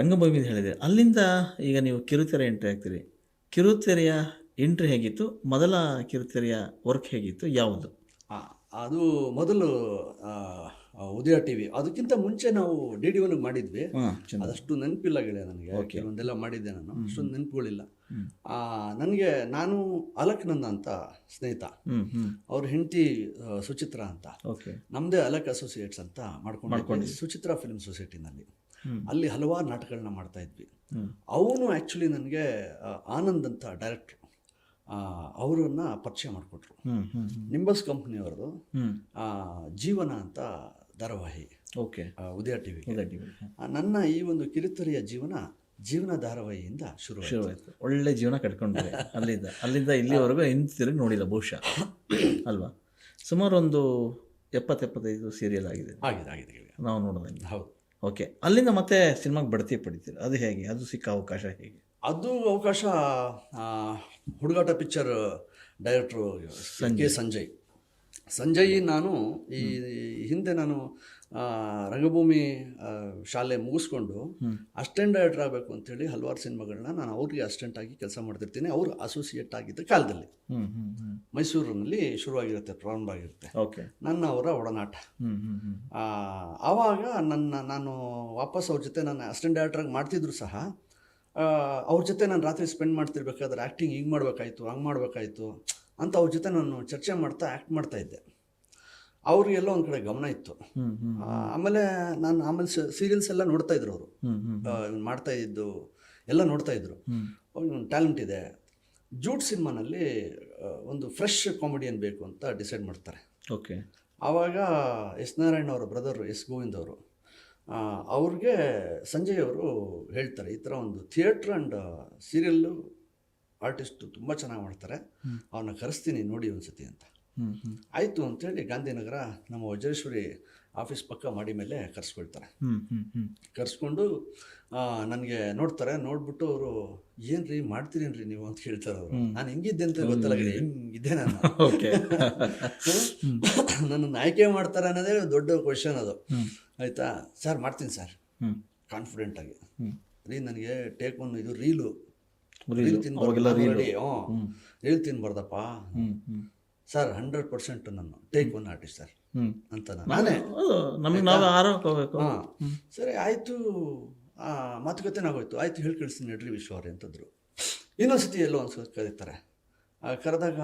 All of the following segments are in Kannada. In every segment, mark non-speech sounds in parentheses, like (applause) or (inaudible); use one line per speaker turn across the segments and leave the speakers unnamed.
ರಂಗಭೂಮಿ ಹೇಳಿದೆ. ಅಲ್ಲಿಂದ ಈಗ ನೀವು ಕಿರುತೆರೆ ಎಂಟ್ರಿ ಆಗ್ತೀರಿ ಕಿರುತೆರೆಯ ಎಂಟ್ರಿ ಹೇಗಿತ್ತು? ಮೊದಲ ಕಿರುತೆರೆಯ ವರ್ಕ್ ಹೇಗಿತ್ತು? ಯಾವುದು?
ಆ, ಅದು ಮೊದಲು ಉದಯ ಟಿವಿ ಅದಕ್ಕಿಂತ ಮುಂಚೆ ನಾವು ಡಿ ಡಿ ಒನ್ಗೆ ಮಾಡಿದ್ವಿ. ಅದಷ್ಟು ನೆನಪಿಲ್ಲ ಗೆಳೆಯ ನನಗೆ. ಒಂದೆಲ್ಲ ಮಾಡಿದ್ದೆ ನಾನು. ಅಷ್ಟೊಂದು ನೆನಪುಗಳಿಲ್ಲ.
ಆ
ನನಗೆ ನಾನು ಅಲಕ್ನಂದ ಅಂತ ಸ್ನೇಹಿತ. ಅವ್ರ ಹೆಂಡತಿ ಸುಚಿತ್ರ ಅಂತ.
ಓಕೆ
ನಮ್ಮದೇ ಅಲಕ್ ಅಸೋಸಿಯೇಟ್ಸ್ ಅಂತ ಮಾಡ್ಕೊಂಡು ಸುಚಿತ್ರ ಫಿಲ್ಮ್ ಸೊಸೈಟಿನಲ್ಲಿ. ಅಲ್ಲಿ ಹಲವಾರು ನಾಟಕಗಳನ್ನ ಮಾಡ್ತಾ ಇದ್ವಿ. ಅವನು ಆ್ಯಕ್ಚುಲಿ ನನಗೆ ಆನಂದ್ ಅಂತ ಡೈರೆಕ್ಟ್ರು ಅವರನ್ನು ಪರಿಚಯ ಮಾಡಿಕೊಟ್ರು. ನಿಂಬಸ್ ಕಂಪ್ನಿಯವ್ರದ್ದು ಆ, ಜೀವನ ಅಂತ ಧಾರಾವಾಹಿ
okay
Udaya T V
TV
ನನ್ನ ಈ ಒಂದು ಕಿರುತೆರೆಯ ಜೀವನ ಜೀವನ ಧಾರಾವಾಹಿಯಿಂದ ಶುರು
ಶುರುವಾಯಿತು. ಒಳ್ಳೆ ಜೀವನ ಕಟ್ಕೊಂಡ್ರೆ (laughs) ಅಲ್ಲಿಂದ. ಅಲ್ಲಿಂದ ಇಲ್ಲಿವರೆಗೂ ಹಿಂತಿರುಗಿ ನೋಡಿಲ್ಲ ಬಹುಶಃ. (coughs) ಅಲ್ವಾ? ಸುಮಾರು ಒಂದು ಎಪ್ಪತ್ತು ಎಪ್ಪತ್ತೈದು ಸೀರಿಯಲ್ ಆಗಿದೆ
ಆಗಿದೆ ಆಗಿದೆ
ನಾವು ನೋಡೋದಂಗೆ
ಹೌದು.
ಓಕೆ. ಅಲ್ಲಿಂದ ಮತ್ತೆ ಸಿನಿಮಾಗೆ ಬಡ್ತಿ ಪಡಿತೀರಿ? ಅದು ಹೇಗೆ? ಅದು ಸಿಕ್ಕ ಅವಕಾಶ ಹೇಗೆ?
ಅದು ಅವಕಾಶ ಹುಡುಗಾಟ ಪಿಕ್ಚರ್ ಡೈರೆಕ್ಟ್ರು ಸಂಜೆ ಸಂಜಯ್. ಸಂಜಯ್ ನಾನು ಈ ಹಿಂದೆ ನಾನು ರಂಗಭೂಮಿ ಶಾಲೆ ಮುಗಿಸ್ಕೊಂಡು ಅಸ್ಟೆಂಟ್ ಡೈರೆಕ್ಟರ್ ಆಗಬೇಕು ಅಂತೇಳಿ ಹಲವಾರು ಸಿನಿಮಾಗಳನ್ನ ನಾನು ಅವ್ರಿಗೆ ಅಸಿಸ್ಟೆಂಟ್ ಆಗಿ ಕೆಲಸ ಮಾಡ್ತಿರ್ತೀನಿ. ಅವರು ಅಸೋಸಿಯೇಟ್ ಆಗಿದ್ದ ಕಾಲದಲ್ಲಿ. ಮೈಸೂರಿನಲ್ಲಿ ಶುರುವಾಗಿರುತ್ತೆ ಪ್ರಾರಂಭ ಆಗಿರುತ್ತೆ
ಓಕೆ
ನನ್ನ ಅವರ ಒಡನಾಟ. ಆವಾಗ ನನ್ನ ನಾನು ವಾಪಸ್ ಅವ್ರ ಜೊತೆ ನಾನು ಅಸಿಸ್ಟೆಂಟ್ ಡೈರೆಕ್ಟ್ರಾಗಿ ಮಾಡ್ತಿದ್ರು ಸಹ ಅವ್ರ ಜೊತೆ ನಾನು ರಾತ್ರಿ ಸ್ಪೆಂಡ್ ಮಾಡ್ತಿರ್ಬೇಕಾದ್ರೆ ಆ್ಯಕ್ಟಿಂಗ್ ಹಿಂಗೆ ಮಾಡಬೇಕಾಯ್ತು ಹಂಗೆ ಮಾಡಬೇಕಾಯ್ತು ಅಂತ ಅವ್ರ ಜೊತೆ ನಾನು ಚರ್ಚೆ ಮಾಡ್ತಾ ಆ್ಯಕ್ಟ್ ಮಾಡ್ತಾ ಇದ್ದೆ. ಅವ್ರಿಗೆಲ್ಲ ಒಂದು ಕಡೆ ಗಮನ ಇತ್ತು. ಆಮೇಲೆ ನಾನು ಆಮೇಲೆ ಸೀರಿಯಲ್ಸ್ ಎಲ್ಲ ನೋಡ್ತಾ ಇದ್ರು ಅವರು. ಮಾಡ್ತಾ ಇದ್ದು ಎಲ್ಲ ನೋಡ್ತಾ ಇದ್ರು. ಟ್ಯಾಲೆಂಟ್ ಇದೆ. ಜೂಟ್ ಸಿನಿಮಾನಲ್ಲಿ ಒಂದು ಫ್ರೆಶ್ ಕಾಮಿಡಿಯನ್ ಬೇಕು ಅಂತ ಡಿಸೈಡ್ ಮಾಡ್ತಾರೆ.
ಓಕೆ
ಆವಾಗ ಎಸ್ ನಾರಾಯಣ ಅವರ ಬ್ರದರ್ ಎಸ್ ಗೋವಿಂದ್ ಅವರು ಅವ್ರಿಗೆ ಸಂಜಯ್ ಅವರು ಹೇಳ್ತಾರೆ ಈ ಥರ ಒಂದು ಥಿಯೇಟ್ರ್ ಆ್ಯಂಡ್ ಸೀರಿಯಲ್ಲು ಆರ್ಟಿಸ್ಟು ತುಂಬ ಚೆನ್ನಾಗಿ ಮಾಡ್ತಾರೆ. ಅವನ್ನ ಕರೆಸ್ತೀನಿ ನೋಡಿ ಒಂದು
ಸತಿ ಅಂತ
ಆಯಿತು ಅಂತೇಳಿ ಗಾಂಧಿನಗರ ನಮ್ಮ ವಜ್ರೇಶ್ವರಿ ಆಫೀಸ್ ಪಕ್ಕ ಮಾಡಿ ಮೇಲೆ ಕರೆಸ್ಕೊಳ್ತಾರೆ. ಕರೆಸ್ಕೊಂಡು ನನಗೆ ನೋಡ್ತಾರೆ ನೋಡ್ಬಿಟ್ಟು ಅವರು ಏನು ರೀ ಮಾಡ್ತೀರೇನ್ರಿ ನೀವು? ಅಂತ ಕೇಳ್ತಾರೆ ಅವರು. ನಾನು ಹೆಂಗಿದ್ದೆ ಅಂತ ಗೊತ್ತಲ್ಲ ಹಿಂಗಿದ್ದೆ ನಾನು.
ಓಕೆ.
ನನ್ನನ್ನು ಆಯ್ಕೆ ಮಾಡ್ತಾರೆ ಅನ್ನೋದೇ ದೊಡ್ಡ ಕ್ವಶನ್ ಅದು. ಆಯಿತಾ? ಸರ್ ಮಾಡ್ತೀನಿ ಸರ್.
ಕಾನ್ಫಿಡೆಂಟ್
ಕಾನ್ಫಿಡೆಂಟಾಗಿ
ಹ್ಞೂ
ರೀ ನನಗೆ ಟೇಕ್ ಒನ್ ಇದು ರೀಲು. ರೀಲ್. ತಿನ್ಬಾರ್ದು ಹ್ಞೂ ರೀಲ್. ತಿನ್ಬಾರ್ದಪ್ಪ. ಸರ್ ಹಂಡ್ರೆಡ್ ಪರ್ಸೆಂಟ್ ನಾನು ಟೇಕ್ ಒನ್ ಆರ್ಟಿಸ್ಟ್ ಸರ್. ಅಂತ ನಾನು. ನಾನೇ
ನಮ್ಗೆ ನಾವು
ಹಾಂ. ಸರಿ ಆಯಿತು. ಮಾತುಕತೆ ಆಗೋಯ್ತು. ಆಯಿತು ಹೇಳಿ ಕಳಿಸ್ತೀನಿ ನಡ್ರಿ ವಿಶ್ವವ್ರೆ ಅಂತಂದರು. ಇನ್ನೊಂದ್ಸತಿ ಎಲ್ಲೋ ಒಂದು ಕರೀತಾರೆ. ಕರೆದಾಗ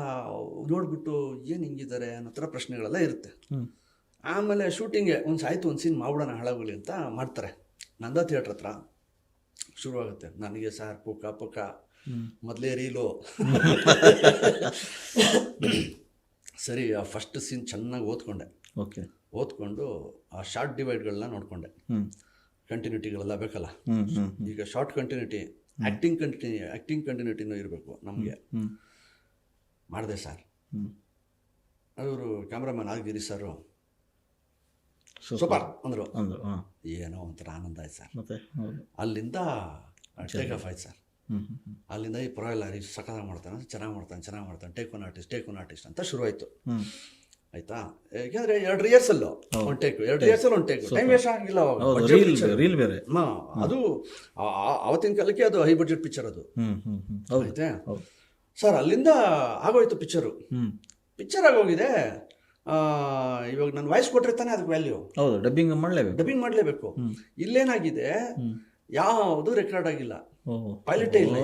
ನೋಡ್ಬಿಟ್ಟು ಏನು ಹಿಂಗಿದ್ದಾರೆ ಅನ್ನೋ ಥರ ಪ್ರಶ್ನೆಗಳೆಲ್ಲ ಇರುತ್ತೆ. ಆಮೇಲೆ ಶೂಟಿಂಗೆ ಒಂದು ಆಯಿತು ಒಂದು ಸೀನ್ ಮಾಡ್ಬಿಡೋಣ ಹಾಳಾಗಲಿ ಅಂತ ಮಾಡ್ತಾರೆ. ನಂದ ಥಿಯೇಟ್ರ್ ಹತ್ರ ಶುರುವಾಗುತ್ತೆ. ನನಗೆ ಸಾರ್ ಪುಕ್ಕ ಪುಕ್ಕ ಮೊದಲೇ ರೀಲು. (laughs) ಸರಿ ಆ ಫಸ್ಟ್ ಸೀನ್ ಚೆನ್ನಾಗಿ ಓದ್ಕೊಂಡೆ.
ಓಕೆ.
ಓದ್ಕೊಂಡು ಆ ಶಾರ್ಟ್ ಡಿವೈಡ್ಗಳನ್ನ ನೋಡಿಕೊಂಡೆ. ಕಂಟಿನ್ಯೂಟಿಗಳೆಲ್ಲ ಬೇಕಲ್ಲ? ಈಗ short continuity acting continue acting ಕಂಟಿನ್ಯೂಟಿನೂ ಇರಬೇಕು ನಮಗೆ. ಮಾಡಿದೆ ಸರ್. ಅವರು ಕ್ಯಾಮ್ರಾಮನ್ ಆಗಿರಿ ಸರು
ಸೂಪರ್.
ಅಂದರು. ಏನೋ ಒಂಥರ ಆನಂದ ಆಯ್ತು ಸರ್. ಅಲ್ಲಿಂದ ಟೇಕ್ ಆಫ್ ಆಯ್ತು ಸರ್. ಅಲ್ಲಿಂದ ಈ ಪರವಾಗಿಲ್ಲ ರೀ ಸಕದ ಮಾಡ್ತಾನೆ ಚೆನ್ನಾಗಿ ಮಾಡ್ತಾನೆ ಚೆನ್ನಾಗಿ ಮಾಡ್ತಾನೆ take one artist take one artist ಅಂತ ಶುರುವಾಯಿತು. ಆಯ್ತಾ? ಯಾಕೆಂದ್ರೆ ಎರಡು ರಿಯರ್ಸಲ್ಲು ಒಂದು ಟೇಕ್ ಎರಡು ರಿಯರ್ಸಲ್ ಒಂದು ಟೇಕ್ ಟೈಮ್ ವೇಸ್ಟ್ ಆಗಿಲ್ಲ
ರೀಲ್ ಬೇರೆ.
ಅದು ಅವತ್ತಿನ ಕಾಲಕ್ಕೆ ಅದು ಹೈ ಬಜೆಟ್ ಪಿಕ್ಚರ್ ಅದು. ಆಯ್ತಾ? ಸರ್ ಅಲ್ಲಿಂದ ಆಗೋಯ್ತು ಪಿಕ್ಚರು ಪಿಕ್ಚರ್ ಆಗೋಗಿದೆ ಆ, ಇವಾಗ ನಾನು ವಾಯ್ಸ್ ಕೊಟ್ಟರೆ ತಾನೇ ಅದಕ್ಕೆ ವ್ಯಾಲ್ಯೂ
ಹೌದು ಡಬ್ಬಿಂಗ್ ಮಾಡಲೇಬೇಕು.
ಡಬ್ಬಿಂಗ್ ಮಾಡಲೇಬೇಕು. ಇಲ್ಲೇನಾಗಿದೆ ಯಾವುದು ರೆಕಾರ್ಡ್ ಆಗಿಲ್ಲ. ಪೈಲಟೇ ಇಲ್ಲ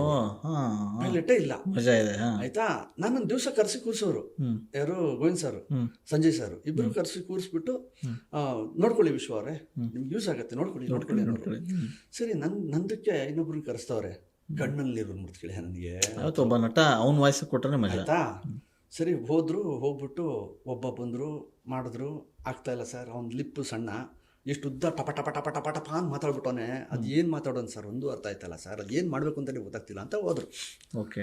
ಪೈಲಟೇ ಇಲ್ಲ.
ಮಜಾ ಇದೆ
ಆಯ್ತಾ? ನನ್ನನ್ನು ದಿವಸ ಕರೆಸಿ ಕೂರಿಸೋರು. ಯಾರು? ಗೋವಿಂದ್ ಸರ್. ಸಂಜಯ್ ಸರ್. ಇಬ್ರು ಕರೆಸಿ ಕೂರಿಸ್ಬಿಟ್ಟು ಆ, ನೋಡ್ಕೊಳ್ಳಿ ವಿಶ್ವ ಅವರೇ. ನಿಮ್ಗೆ ಯೂಸ್ ಆಗುತ್ತೆ. ನೋಡ್ಕೊಳ್ಳಿ ನೋಡ್ಕೊಳ್ಳಿ ನೋಡ್ಕೊಳ್ಳಿ ಸರಿ ನನ್ ನಂದಕ್ಕೆ ಇನ್ನೊಬ್ರು ಕರೆಸ್ತವ್ರೆ. ಕಣ್ಣಲ್ಲಿ ಬಂದ್ಬಿಡ್ತೀಳಿ ನನಗೆ.
ಒಬ್ಬ ನಟ ಅವ್ನ ವಾಯ್ಸ್ ಕೊಟ್ಟರೆ
ಆಯ್ತಾ? ಸರಿ ಹೋದ್ರು ಹೋಗ್ಬಿಟ್ಟು ಒಬ್ಬ ಬಂದ್ರು ಮಾಡಿದ್ರು. ಆಗ್ತಾ ಇಲ್ಲ ಸರ್. ಅವ್ನ ಲಿಪ್ಪು ಸಣ್ಣ. ಎಷ್ಟು ಉದ್ದ ಟಪ ಟಪ ಟಪ ಟಪ ಟಪ ಅಂತ ಮಾತಾಡ್ಬಿಟ್ಟೋನೆ ಅದು ಏನು ಮಾತಾಡೋಣ ಸರ್? ಒಂದು ಅರ್ಥ ಆಯ್ತಲ್ಲ ಸರ್? ಅದು ಏನು ಮಾಡಬೇಕು ಅಂತಲೇ ಗೊತ್ತಾಗ್ತಿಲ್ಲ ಅಂತ ಹೋದ್ರು.
ಓಕೆ.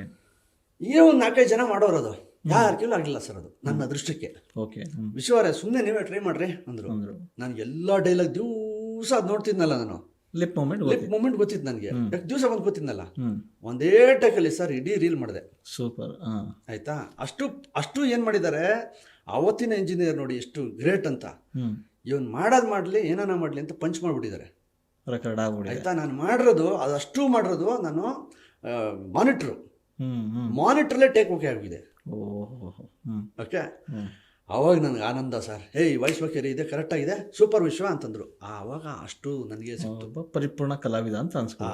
ಏನೋ ಒಂದು ನಾಲ್ಕೈದು ಜನ ಮಾಡೋರು ಅದು. ಯಾರ ಕೈಲೂ ಆಗಿಲ್ಲ ಸರ್ ಅದು ನನ್ನ ಅದೃಷ್ಟಕ್ಕೆ
ಓಕೆ.
ವಿಶ್ವಾರ ಸುಮ್ಮನೆ ನೀವೇ ಟ್ರೈ ಮಾಡ್ರಿ ಅಂದರು.
ಅಂದರು.
ನಾನು ಎಲ್ಲ ಡೈಲಾಗ್ ದಿವಸ ಅದು ನೋಡ್ತಿದ್ನಲ್ಲ ನಾನು.
ಲಿಪ್ ಮೂಮೆಂಟ್
ಲಿಪ್ ಮೂಮೆಂಟ್ ಗೊತ್ತಿತ್ತು ನನಗೆ. ದಿವಸ ಬಂದು ಗೊತ್ತಿದ್ನಲ್ಲ. ಒಂದೇ ಟೈಕಲ್ಲಿ ಸರ್ ಇಡೀ ರೀಲ್ ಮಾಡಿದೆ.
ಸೂಪರ್.
ಆಯ್ತಾ? ಅಷ್ಟು ಅಷ್ಟು ಏನು ಮಾಡಿದ್ದಾರೆ ಅವತ್ತಿನ ಇಂಜಿನಿಯರ್ ನೋಡಿ ಎಷ್ಟು ಗ್ರೇಟ್ ಅಂತ. ಇವನು ಮಾಡೋದು ಮಾಡಲಿ ಏನಾನ ಮಾಡಲಿ ಅಂತ ಪಂಚ್ ಮಾಡಿಬಿಟ್ಟಿದ್ದಾರೆ.
ರೆಕಾರ್ಡ್ ಆಗ್ಬಿಡಿದೆ
ಆಯಿತಾ? ನಾನು ಮಾಡಿರೋದು ಅದಷ್ಟು ಮಾಡಿರೋದು ನಾನು ಮಾನಿಟ್ರು ಮಾನಿಟ್ರಲ್ಲೇ ಟೇಕ್ ಓಕೆ ಆಗಿದೆ.
ಓಹೋ
ಓಕೆ
ಅವಾಗ
ಆವಾಗ ನನಗೆ ಆನಂದ ಸರ್ ಏಯ್ ವೈಶ್ವಕೇರಿ ಇದೆ ಇದೆ ಕರೆಕ್ಟಾಗಿದೆ ಸೂಪರ್ ವಿಶ್ವ ಅಂತಂದರು. ಆವಾಗ ಅಷ್ಟು ನನಗೆ
ತುಂಬ ಪರಿಪೂರ್ಣ ಕಲಾವಿದ ಅಂತ ಅನ್ಸ್ಕೊ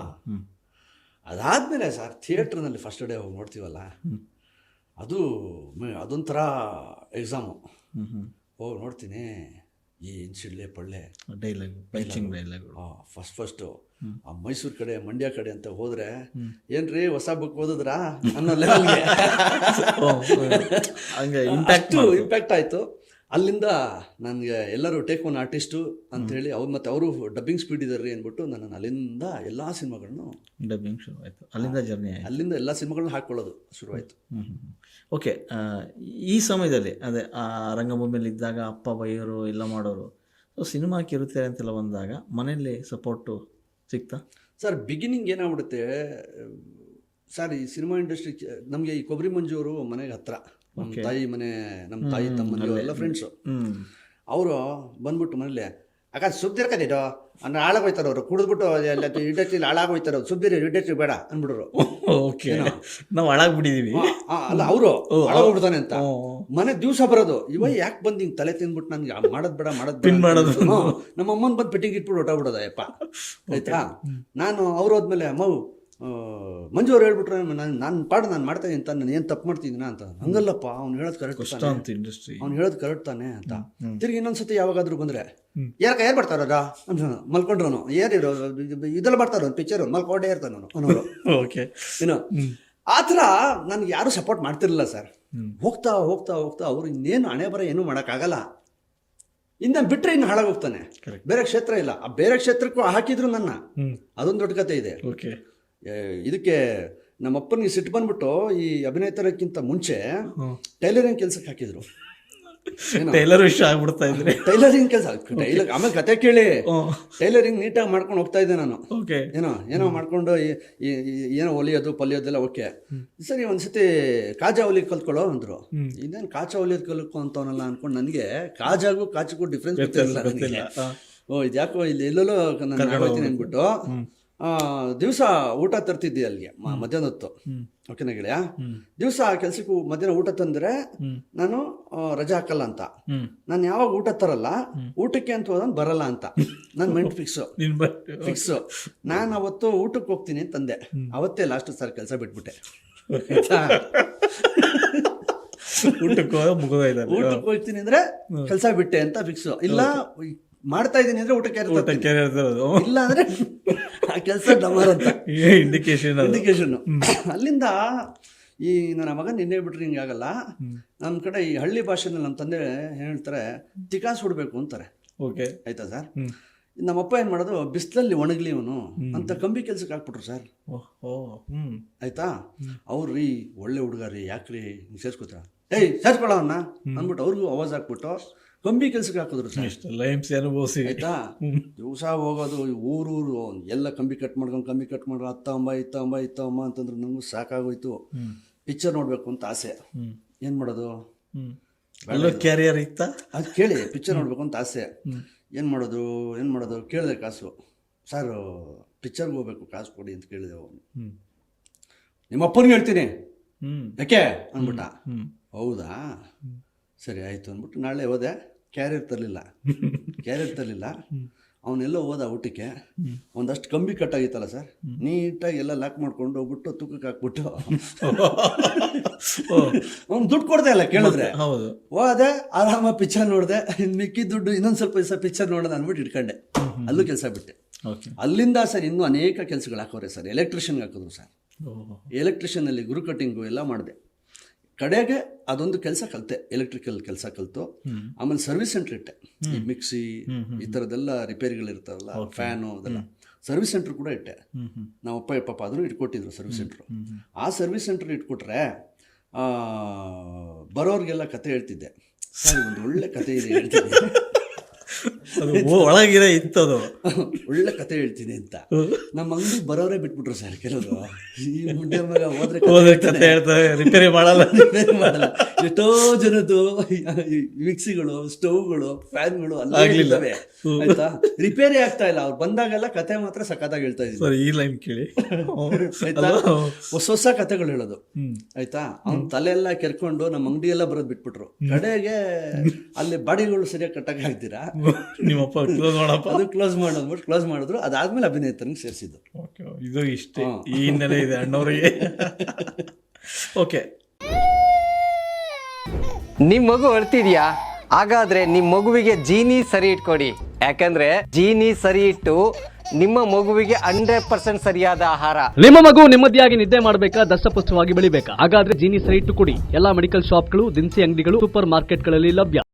ಅದಾದಮೇಲೆ ಸರ್ ಥಿಯೇಟ್ರ್ನಲ್ಲಿ ಫಸ್ಟ್ ಡೇ ಹೋಗಿ ನೋಡ್ತೀವಲ್ಲ? ಅದು ಅದೊಂಥರ ಎಕ್ಸಾಮು ಹೋಗಿ ನೋಡ್ತೀನಿ. ಏನು ಸಿಡ್ಲೆ ಪಳ್ಳೆ
dialogue punching dialogue
first first ಆ ಮೈಸೂರು ಕಡೆ ಮಂಡ್ಯ ಕಡೆ ಅಂತ ಹೋದ್ರೆ ಏನ್ರಿ ಹೊಸ ಬುಕ್ ಓದಿದ್ರಾ ಅನ್ನೋ ಲೆವೆಲ್ಗೆ (laughs)
ಹಂಗೆ ಇಂಪ್ಯಾಕ್ಟ್
ಆಯ್ತು ಇಂಪ್ಯಾಕ್ಟ್ ಆಯಿತು. ಅಲ್ಲಿಂದ ನನಗೆ ಎಲ್ಲರೂ ಟೇಕ್ ಒನ್ ಆರ್ಟಿಸ್ಟು ಅಂತೇಳಿ ಅವ್ರು ಮತ್ತು ಅವರು ಡಬ್ಬಿಂಗ್ ಸ್ಪೀಡ್ ಇದ್ದಾರೆ ಅಂದ್ಬಿಟ್ಟು ನಾನು ಅಲ್ಲಿಂದ ಎಲ್ಲ ಸಿನಿಮಾಗಳನ್ನು
ಡಬ್ಬಿಂಗ್ ಶುರು ಆಯಿತು. ಅಲ್ಲಿಂದ ಜರ್ನಿ ಆಯಿತು.
ಅಲ್ಲಿಂದ ಎಲ್ಲ ಸಿನಿಮಾಗಳನ್ನ ಹಾಕ್ಕೊಳ್ಳೋದು ಶುರುವಾಯಿತು
ಓಕೆ ಈ ಸಮಯದಲ್ಲಿ ಅದೇ ಆ ರಂಗಭೂಮಿಯಲ್ಲಿ ಇದ್ದಾಗ ಅಪ್ಪ ಬೈಯೋರು ಎಲ್ಲ ಮಾಡೋರು ಸೊ ಸಿನಿಮಾಕ್ಕೆ ಇರುತ್ತೆ ಅಂತೆಲ್ಲ ಬಂದಾಗ ಮನೆಯಲ್ಲಿ ಸಪೋರ್ಟು ಸಿಗ್ತಾ
ಸರ್ ಬಿಗಿನಿಂಗ್ ಏನಾಗ್ಬಿಡುತ್ತೆ ಸರ್ ಈ ಸಿನಿಮಾ ಇಂಡಸ್ಟ್ರಿ ನಮಗೆ ಈ ಕೊಬ್ಬರಿ ಮಂಜು ಅವರು ಮನೆಗೆ ಹತ್ರ. ನಮ್ಮ ತಾಯಿ ಮನೆ ನಮ್ಮ ತಾಯಿ ತಮ್ಮ ಎಲ್ಲ ಫ್ರೆಂಡ್ಸು ಅವರು ಬಂದ್ಬಿಟ್ಟು ಮನೇಲಿ ಅಕ್ಕ ಸುಬ್ದಿರ್ಕದಿಟ್ಟು ಅಂದ್ರೆ ಹಾಳಾಗೋಯ್ತಾರ ಅವರು? ಕುಡಿದ್ಬಿಟ್ಟು ಎಲ್ಲ ಇಂಡಸ್ಟ್ರಿ ಹಾಳಾಗೋಯ್ತಾರ? ಸುಬ್ದಿರಿ ಇಂಡಸ್ಟ್ರಿ ಬೇಡ ಅಂದ್ಬಿಟ್ರು.
ಓಕೆ ನಾವು
ಹಾಳಾಗ್ಬಿಟ್ಟಿದೀವಿ. ಅಲ್ಲ ಅವರು ಹಾಳಾಗ್ಬಿಡ್ತಾನೆ ಅಂತ. ಮನೆ ದಿವಸ ಬರೋದು. ಇವ ಯಾಕೆ ಬಂದು ಹಿಂಗೆ ತಲೆ ತಿಂದ್ಬಿಟ್ಟು ನನಗೆ ಮಾಡೋದು ಬೇಡ ಮಾಡೋದು
ಪಿನ್ ಮಾಡೋದು.
ನಮ್ಮ ಅಮ್ಮನ ಬಂದು ಪೆಟ್ಟಿಂಗ್ ಇಟ್ಬಿಟ್ಟು ಹೊಟ್ಟೋಗ್ಬಿಡೋದ ಅಯ್ಯಪ್ಪ. ಆಯ್ತಾ? ನಾನು ಅವ್ರು ಹೋದ್ಮೇಲೆ ಆ, ಮಂಜು ಅವ್ರು ಹೇಳ್ಬಿಟ್ರೆ ನಾನು ನಾನು ಪಾಡು ನಾನು ಮಾಡ್ತಾ ಇದ್ದೀನಿ ಅಂತ ನಾನು ಏನು ತಪ್ಪು ಮಾಡ್ತಿದ್ದೀನ ಅಂತ. ಹಂಗಲ್ಲಪ್ಪ ಅವ್ನು ಹೇಳೋದು ಕರೆಕ್ಟ್
ಅಂತ ಇಂಡಸ್ಟ್ರಿ
ಅವ್ನು ಹೇಳೋದು ಕರೆಕ್ಟ್ ತಾನೆ ಅಂತ. ತಿರ್ಗಿ ಇನ್ನೊಂದ್ಸತಿ ಯಾವಾಗಾದ್ರೂ ಬಂದ್ರೆ ಯಾರಕ್ಕ ಯಾರು ಬರ್ತಾರ ಅಂತ ಮಲ್ಕೊಂಡ್ರು ಏರಿರು ಇದೆಲ್ಲ ಬರ್ತಾರ ಪಿಕ್ಚರ್ ಮಲ್ಕೊಂಡೇ ಇರ್ತಾನೆ ಅವನು
ಓಕೆ
ಏನು (laughs) ಆ ಥರ ನನಗೆ ಯಾರು ಸಪೋರ್ಟ್ ಮಾಡ್ತಿರಲಿಲ್ಲ ಸರ್. ಹೋಗ್ತಾ ಹೋಗ್ತಾ ಹೋಗ್ತಾ ಅವ್ರು ಇನ್ನೇನು ಹಣೆ ಬರ ಏನೂ ಮಾಡೋಕ್ಕಾಗಲ್ಲ. ಇನ್ನು ಬಿಟ್ಟರೆ ಇನ್ನು ಹಾಳಾಗೋಗ್ತಾನೆ. ಬೇರೆ ಕ್ಷೇತ್ರ ಇಲ್ಲ. ಆ ಬೇರೆ ಕ್ಷೇತ್ರಕ್ಕೂ ಹಾಕಿದ್ರು ನನ್ನ. ಅದೊಂದು ದೊಡ್ಡ ಕತೆ ಇದೆ.
ಓಕೆ
ಇದಕ್ಕೆ ನಮ್ಮ ಅಪ್ಪನಿಗೆ ಸಿಟ್ಟು ಬಂದ್ಬಿಟ್ಟು ಈ ಅಭಿನೇತರಕ್ಕಿಂತ ಮುಂಚೆ ಟೈಲರಿಂಗ್ ಕೆಲ್ಸಕ್ಕೆ ಹಾಕಿದ್ರು?
ಟೈಲರ್ ವಿಷಯ ಆಗ್ಬಿಡ್ತಾ ಇದ್ರಿ.
ಟೈಲರಿಂಗ್ ಕೆಲಸ. ಟೈಲರ್ ಆಮೇಲೆ ಕತೆ ಕೇಳಿ. ಟೈಲರಿಂಗ್ ನೀಟಾಗಿ ಮಾಡ್ಕೊಂಡು ಹೋಗ್ತಾ ಇದ್ದೆ ನಾನು. ಏನೋ ಏನೋ ಮಾಡ್ಕೊಂಡು ಏನೋ ಹೊಲಿಯೋದು ಪಲಿಯೋದೆಲ್ಲ ಓಕೆ. ಸರಿ ಒಂದ್ಸತಿ ಕಾಜಾ ಹೊಲಿ ಕಲ್ತ್ಕೊಳ್ಳೋ ಅಂದ್ರು. ಇನ್ನೇನು ಕಾಚಾ ಹೊಲಿಯೋದು ಕಲ್ಕೊ ಅಂತವನಲ್ಲ ಅನ್ಕೊಂಡು ನನಗೆ ಕಾಜಾಗೂ ಕಾಚಗೂ ಡಿಫ್ರೆನ್ಸ್ ಗೊತ್ತಿರಲಿಲ್ಲ ಓ ಇದ್ಯಾಕೋ ಇಲ್ಲಿ ಎಲ್ಲೆಲ್ಲೋ ನಾನು ಹೋಗ್ತೀನಿ ಅಂದ್ಬಿಟ್ಟು. ದಿವಸ ಊಟ ತರ್ತಿದ್ದೆ ಅಲ್ಲಿಗೆ ಮಧ್ಯಾಹ್ನ ಹೊತ್ತು. ಓಕೆನಾ ಗೆಳೆಯ. ದಿವಸ ಕೆಲ್ಸಕ್ಕೂ ಮಧ್ಯಾಹ್ನ ಊಟ ತಂದ್ರೆ ನಾನು ರಜಾ ಹಾಕಲ್ಲ ಅಂತ. ನಾನು ಯಾವಾಗ ಊಟ ತರಲ್ಲ ಊಟಕ್ಕೆ ಅಂತ ಹೋದ್ ಬರಲ್ಲ ಅಂತ. ನನ್ನ ಮೈಂಡ್ ಫಿಕ್ಸು ಫಿಕ್ಸ್ ನಾನು ಅವತ್ತು ಊಟಕ್ಕೆ ಹೋಗ್ತೀನಿ ತಂದೆ ಅವತ್ತೇ ಲಾಸ್ಟ್ ಸರ್ ಕೆಲಸ ಬಿಟ್ಬಿಟ್ಟೆ. (laughs)
ಊಟಕ್ಕೆ
ಹೋಗ್ತೀನಿ ಅಂದ್ರೆ ಕೆಲಸ ಬಿಟ್ಟೆ ಅಂತ ಫಿಕ್ಸ್ ಇಲ್ಲ ಮಾಡ್ತಾ ಇದ್ದೀನಿ ಅಂದ್ರೆ ಊಟಕ್ಕೆ ಇಲ್ಲ ಅಂದ್ರೆ (laughs) ಆ ಕೆಲಸ ಡಮರ್ ಅಂತ
ಇಂಡಿಕೇಶನ್ (laughs)
ಇಂಡಿಕೇಶನ್ (coughs) ಅಲ್ಲಿಂದ ಈ ನನ್ನ ಮಗ ನಿನ್ನೆ ಬಿಟ್ರೆ ಹಿಂಗೆ ಆಗಲ್ಲ. ನಮ್ಮ ಕಡೆ ಈ ಹಳ್ಳಿ ಭಾಷೆನಲ್ಲಿ ನಮ್ಮ ತಂದೆ ಏನ್ ಹೇಳ್ತಾರೆ ತಿಕಾಸ್ ಹುಡ್ಬೇಕು ಅಂತಾರೆ.
ಓಕೆ.
ಆಯ್ತಾ ಸರ್. ನಮ್ಮಪ್ಪ ಏನು ಮಾಡೋದು ಬಿಸಿಲಲ್ಲಿ ಒಣಗಲಿ ಇವನು. ಅಂತ ಕಂಬಿ ಕೆಲ್ಸಕ್ಕೆ ಹಾಕ್ಬಿಟ್ರು ಸರ್.
ಓಹ್ ಓ ಹ್ಞೂ
ಆಯ್ತಾ ಅವ್ರು ರೀ ಒಳ್ಳೆ ಹುಡುಗ ರೀ ಯಾಕ್ರಿ? ಹಿಂಗೆ ಸೇರ್ಸ್ಕೊತ ಏಯ್ ಸೇರ್ಕೊಳ್ಳೋವನ್ನ ಅಂದ್ಬಿಟ್ಟು ಅವ್ರಿಗೂ ಅವಾಜ್ ಹಾಕ್ಬಿಟ್ಟು ಕಂಬಿ ಕೆಲಸಕ್ಕೆ ಹಾಕಿದ್ರು ಸರ್.
ಅನುಭವಿಸಿ
ಆಯ್ತಾ? ದಿವಸ ಹೋಗೋದು ಊರೂರು ಎಲ್ಲ ಕಂಬಿ ಕಟ್ ಮಾಡ್ಕೊಂಡು ಕಂಬಿ ಕಟ್ ಮಾಡ್ರು ಅತ್ತ ಅಂಬ ಇತ್ತ ಅಂಬ ಇತ್ತ ಅಂಬ ಅಂತಂದ್ರೆ ನನಗೂ ಸಾಕಾಗೋಯ್ತು. ಪಿಕ್ಚರ್ ನೋಡಬೇಕು ಅಂತ ಆಸೆ. ಏನು ಮಾಡೋದು?
ಕ್ಯಾರಿಯರ್ ಇತ್ತಾ?
ಅದು ಕೇಳಿ ಪಿಕ್ಚರ್ ನೋಡಬೇಕು ಅಂತ ಆಸೆ. ಏನು ಮಾಡೋದು? ಏನು ಮಾಡೋದು? ಕೇಳಿದೆ ಕಾಸು. ಸರ್ ಪಿಕ್ಚರ್ಗೆ ಹೋಗ್ಬೇಕು ಕಾಸು ಕೊಡಿ ಅಂತ ಕೇಳಿದೆ ಅವನು. ನಿಮ್ಮ ಅಪ್ಪನಿಗೆ ಹೇಳ್ತೀನಿ. ಯಾಕೆ? ಅಂದ್ಬಿಟ್ಟ. ಹೌದಾ? ಸರಿ ಆಯಿತು ಅಂದ್ಬಿಟ್ಟು ನಾಳೆ ಹೋದೆ. ಕ್ಯಾರಿಯರ್ ತರಲಿಲ್ಲ. ಕ್ಯಾರಿಯರ್ (laughs) ತರಲಿಲ್ಲ. ಅವನ್ನೆಲ್ಲ ಹೋದ ಊಟಕ್ಕೆ ಒಂದಷ್ಟು ಕಂಬಿ ಕಟ್ಟಾಗಿತ್ತಲ್ಲ ಸರ್. ನೀಟಾಗಿ ಎಲ್ಲ ಲಾಕ್ ಮಾಡ್ಕೊಂಡು ಹೋಗ್ಬಿಟ್ಟು ತೂಕಕ್ಕೆ ಹಾಕ್ಬಿಟ್ಟು (laughs) (laughs) ಅವ್ನು ದುಡ್ಡು ಕೊಡ್ದೆ ಇಲ್ಲ ಕೇಳಿದ್ರೆ.
ಹೌದು
ಆರಾಮ ಪಿಕ್ಚರ್ ನೋಡಿದೆ. ಮಿಕ್ಕಿ ದುಡ್ಡು ಇನ್ನೊಂದು ಸ್ವಲ್ಪ ದಿವಸ ಪಿಕ್ಚರ್ ನೋಡೋಣ ಅಂದ್ಬಿಟ್ಟು ಇಟ್ಕೊಂಡೆ. ಅಲ್ಲೂ ಕೆಲಸ ಬಿಟ್ಟೆ. ಅಲ್ಲಿಂದ ಸರ್ ಇನ್ನೂ ಅನೇಕ ಕೆಲಸಗಳು ಹಾಕೋರೆ ಸರ್. ಎಲೆಕ್ಟ್ರಿಷಿಯನ್ಗೆ ಹಾಕಿದ್ರು ಸರ್.
ಓಹ್.
ಎಲೆಕ್ಟ್ರಿಷಿಯನಲ್ಲಿ ಗುರು ಕಟ್ಟಿಂಗು ಎಲ್ಲ ಮಾಡಿದೆ. ಕಡೆಗೆ ಅದೊಂದು ಕೆಲಸ ಕಲಿತೆ ಎಲೆಕ್ಟ್ರಿಕಲ್ ಕೆಲಸ ಕಲಿತು. ಆಮೇಲೆ ಸರ್ವಿಸ್ ಸೆಂಟರ್ ಇಟ್ಟೆ. ಈ ಮಿಕ್ಸಿ ಈ ಥರದ್ದೆಲ್ಲ ರಿಪೇರಿಗಳಿರ್ತಾವಲ್ಲ ಫ್ಯಾನು ಅದೆಲ್ಲ. ಸರ್ವಿಸ್ ಸೆಂಟರ್ ಕೂಡ ಇಟ್ಟೆ. ನಮ್ಮ ಅಪ್ಪ ಪಾಪ ಅದನ್ನು ಇಟ್ಕೊಟ್ಟಿದ್ರು ಸರ್ವಿಸ್ ಸೆಂಟ್ರು ಆ ಸರ್ವಿಸ್ ಸೆಂಟರ್ ಇಟ್ಕೊಟ್ರೆ ಬರೋರಿಗೆಲ್ಲ ಕತೆ ಹೇಳ್ತಿದ್ದೆ. ಸರ್ ಒಂದು ಒಳ್ಳೆ ಕತೆ ಇದೆ
ಓ- ಒಳಗಿರೋ ಇತ್ತದು
ಒಳ್ಳೆ ಕತೆ ಹೇಳ್ತೀನಿ ಅಂತ. ನಮ್ಮ ಅಂಗಡಿ ಬರೋರೇ ಬಿಟ್ಬಿಟ್ರು ಸರ್ ಕೆಲವರು. ಈ ಮುಂಡೆ ಮಗ ಹೋದ್ರೆ ಕತೆ
ಹೇಳ್ತಾರೆ ರಿಪೇರಿ ಮಾಡಲ್ಲ.
ರಿಪೇರಿ ಮಾಡಲ್ಲ. ಎಷ್ಟೋ ಜನದ್ದು ಮಿಕ್ಸಿಗಳು ಸ್ಟವ್ಗಳು ಫ್ಯಾನ್ಗಳು ಅಲ್ಲೇ
ಆಗ್ಲಿಲ್ಲ.
ಆಯ್ತಾ? ರಿಪೇರಿ ಆಗ್ತಾ ಇಲ್ಲ. ಅವ್ರು ಬಂದಾಗೆಲ್ಲ ಕತೆ ಮಾತ್ರ ಸಖತ್ತಾಗಿ ಹೇಳ್ತಾ ಇದ್ರು
ಈ ಲೈನ್ ಕೇಳಿ.
ಆಯ್ತಾ? ಹೊಸ ಹೊಸ ಕತೆಗಳು ಹೇಳೋದು. ಆಯ್ತಾ? ಅವ್ನ ತಲೆ ಎಲ್ಲ ಕೆರ್ಕೊಂಡು ನಮ್ಮ ಅಂಗಡಿ ಎಲ್ಲ ಬರೋದು ಬಿಟ್ಬಿಟ್ರು ಕಡೆಗೆ ಅಲ್ಲಿ ಬಾಡಿಗಳು ಸರಿಯಾಗಿ ಕಟ್ಟಕ್ಕೆ
ನಿಮ್ಮಪ್ಪ ಕ್ಲೋಸ್ ಮಾಡಪ್ಪ?
ಅದು ಕ್ಲೋಸ್ ಮಾಡೋದ್ಬಿಟ್ಟು ಕ್ಲೋಸ್ ಮಾಡಿದ್ರು. ಅದಾದ್ಮೇಲೆ ಅಭಿನೇತನಿಗೆ ಸೇರಿಸಿದ್ದು.
ಓಕೆ ಇದು ಇಷ್ಟೇ. ಈ ಹಿನ್ನೆಲೆ ಇದೆ ಅಣ್ಣವರಿಗೆ. ಓಕೆ
ನಿಮ್ ಮಗು ಅಳ್ತಿದ್ಯಾ? ಹಾಗಾದ್ರೆ ನಿಮ್ ಮಗುವಿಗೆ ಜೀನಿ ಸರಿ ಇಟ್ಕೊಡಿ. ಯಾಕಂದ್ರೆ ಜೀನಿ ಸರಿ ಇಟ್ಟು ನಿಮ್ಮ ಮಗುವಿಗೆ ಹಂಡ್ರೆಡ್ ಪರ್ಸೆಂಟ್ ಸರಿಯಾದ ಆಹಾರ.
ನಿಮ್ಮ ಮಗು ನೆಮ್ಮದಿಯಾಗಿ ನಿದ್ದೆ ಮಾಡಬೇಕಾ ದಸ್ತಪುಷ್ಟವಾಗಿ ಬೆಳಿಬೇಕಾ? ಹಾಗಾದ್ರೆ ಜೀನಿ ಸರಿ ಇಟ್ಟು ಕೊಡಿ. ಎಲ್ಲಾ ಮೆಡಿಕಲ್ ಶಾಪ್ಗಳು ದಿನಸಿ ಅಂಗಡಿಗಳು ಸೂಪರ್ ಮಾರ್ಕೆಟ್ಗಳಲ್ಲಿ ಲಭ್ಯ.